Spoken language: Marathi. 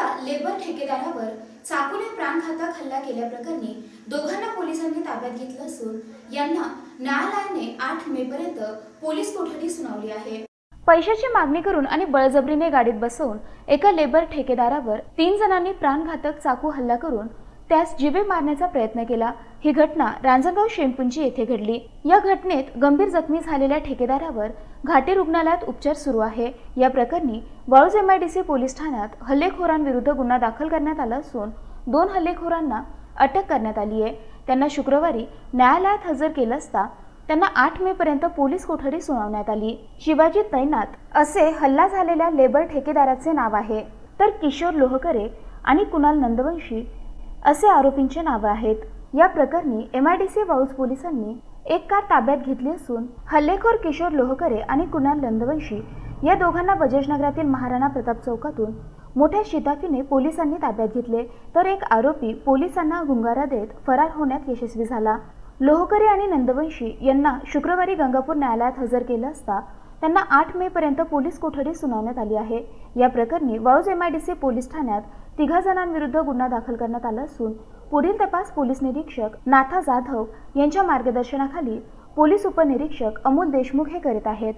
एका लेबर ठेकेदारावर चाकूने प्राणघातक हल्ला केल्याप्रकरणी दोघांना पोलिसांनी ताब्यात घेतलं असून यांना न्यायालयाने आठ मे पर्यंत पोलीस कोठडी सुनावली आहे. पैशाची मागणी करून आणि बळजबरीने गाडीत बसवून एका लेबर ठेकेदारावर तीन जणांनी प्राणघातक चाकू हल्ला करून त्यास जिवे मारण्याचा प्रयत्न केला. ही घटना रांजणगाव शेमपुंजी येथे घडली. या घटनेत गंभीर जखमी झालेल्या ठेकेदारावर घाटी रुग्णालयात उपचार सुरू आहे. या प्रकरणी वाळूज सी पोलीस ठाण्यात हल्लेखोरांविरुद्ध गुन्हा दाखल करण्यात आला असून दोन हल्लेखोरांना अटक करण्यात आली आहे. त्यांना शुक्रवारी न्यायालयात हजर केलं असता त्यांना आठ मे पर्यंत पोलीस कोठडी सुनावण्यात आली. शिवाजी तैनात असे हल्ला झालेल्या लेबर ठेकेदाराचे नाव आहे. तर किशोर लोहकरे आणि कुणाल नंदवंशी असे आरोपींचे नावे आहेत. या प्रकरणी एम आय डी सी वाऊस पोलिसांनी एक कार ताब्यात घेतली असून हल्लेखोर किशोर लोहकरे आणि कुणाल नंदवंशी या दोघांना बजाजनगरातील महाराणा प्रताप चौकातून मोठ्या शिताफीने पोलिसांनी ताब्यात घेतले. तर एक आरोपी पोलिसांना गुंगारा देत फरार होण्यात यशस्वी झाला. लोहकरे आणि नंदवंशी यांना शुक्रवारी गंगापूर न्यायालयात हजर केलं असता त्यांना आठ मे पर्यंत पोलीस कोठडी सुनावण्यात आली आहे. या प्रकरणी वाळूज सी पोलीस ठाण्यात तिघा जणांविरुद्ध गुन्हा दाखल करण्यात आला असून पुढील तपास पोलीस निरीक्षक नाथा जाधव यांच्या मार्गदर्शनाखाली पोलीस उपनिरीक्षक अमोल देशमुख हे करीत आहेत.